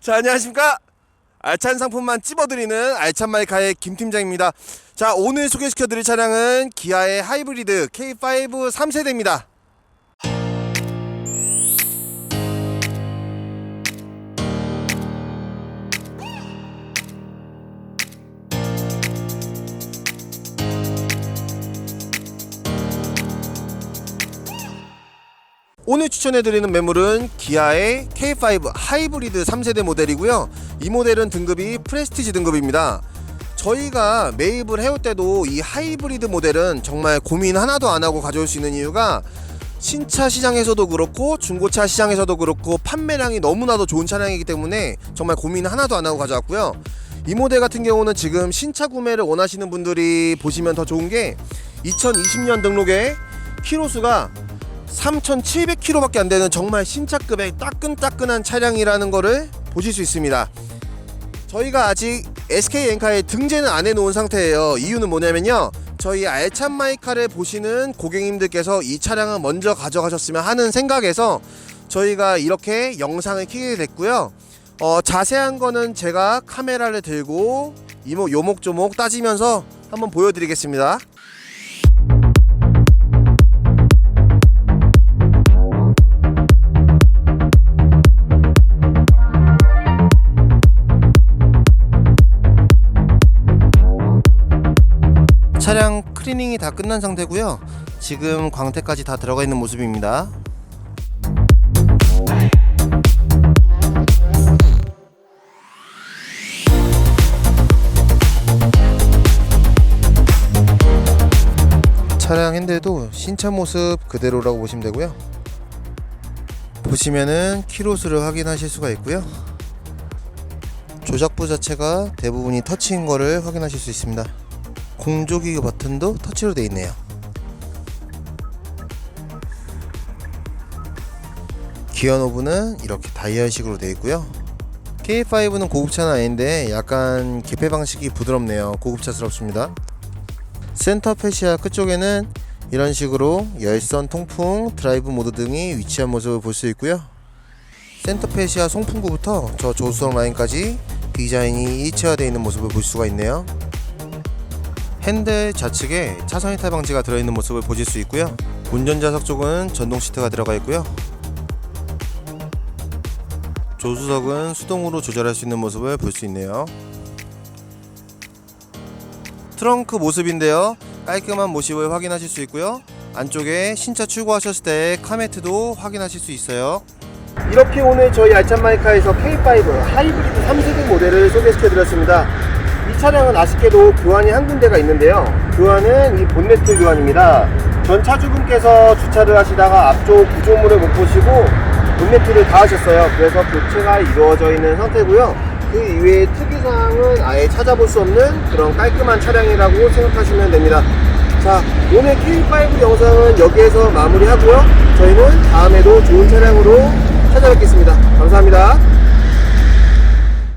자, 안녕하십니까? 알찬 상품만 찝어드리는 알찬 마이카의 김 팀장입니다. 자, 오늘 소개시켜드릴 차량은 기아의 하이브리드 K5 3세대입니다. 오늘 추천해드리는 매물은 기아의 K5 하이브리드 3세대 모델이고요. 이 모델은 등급이 프레스티지 등급입니다. 저희가 매입을 해올 때도 이 하이브리드 모델은 정말 고민 하나도 안 하고 가져올 수 있는 이유가 신차 시장에서도 그렇고 중고차 시장에서도 그렇고 판매량이 너무나도 좋은 차량이기 때문에 정말 고민 하나도 안 하고 가져왔고요. 이 모델 같은 경우는 지금 신차 구매를 원하시는 분들이 보시면 더 좋은 게 2020년 등록에 키로수가 3,700km밖에 안 되는 정말 신차급의 따끈따끈한 차량이라는 거를 보실 수 있습니다. 저희가 아직 SK 엔카에 등재는 안 해놓은 상태예요. 이유는 뭐냐면요. 저희 알찬 마이카를 보시는 고객님들께서 이 차량을 먼저 가져가셨으면 하는 생각에서 저희가 이렇게 영상을 키게 됐고요. 어, 자세한 거는 제가 카메라를 들고 이목 요목조목 따지면서 한번 보여드리겠습니다. 차량 클리닝이 다 끝난 상태고요. 지금 광택까지 다 들어가 있는 모습입니다. 차량 핸들도 신차 모습 그대로라고 보시면 되고요. 보시면은 키로수를 확인하실 수가 있고요. 조작부 자체가 대부분이 터치인 거를 확인하실 수 있습니다. 공조기 버튼도 터치로 되어 있네요. 기어 노브는 이렇게 다이얼식으로 되어 있고요. K5는 고급차는 아닌데 약간 개폐 방식이 부드럽네요. 고급차스럽습니다. 센터 페시아 끝쪽에는 이런 식으로 열선, 통풍, 드라이브 모드 등이 위치한 모습을 볼 수 있고요. 센터 페시아 송풍구부터 저 조수석 라인까지 디자인이 일체화되어 있는 모습을 볼 수가 있네요. 핸들 좌측에 차선 이탈 방지가 들어있는 모습을 보실 수 있고요. 운전자석 쪽은 전동 시트가 들어가 있고요. 조수석은 수동으로 조절할 수 있는 모습을 볼 수 있네요. 트렁크 모습인데요. 깔끔한 모습을 확인하실 수 있고요. 안쪽에 신차 출고하셨을 때 카메트도 확인하실 수 있어요. 이렇게 오늘 저희 알찬 마이카에서 K5 하이브리드 3세대 모델을 소개시켜 드렸습니다. 이 차량은 아쉽게도 교환이 한 군데가 있는데요. 교환은 이 본네트 교환입니다. 전 차주분께서 주차를 하시다가 앞쪽 구조물을 못 보시고 본네트를 다 하셨어요. 그래서 교체가 이루어져 있는 상태고요. 그 이외의 특이사항은 아예 찾아볼 수 없는 그런 깔끔한 차량이라고 생각하시면 됩니다. 자, 오늘 K5 영상은 여기에서 마무리하고요. 저희는 다음에도 좋은 차량으로 찾아뵙겠습니다. 감사합니다.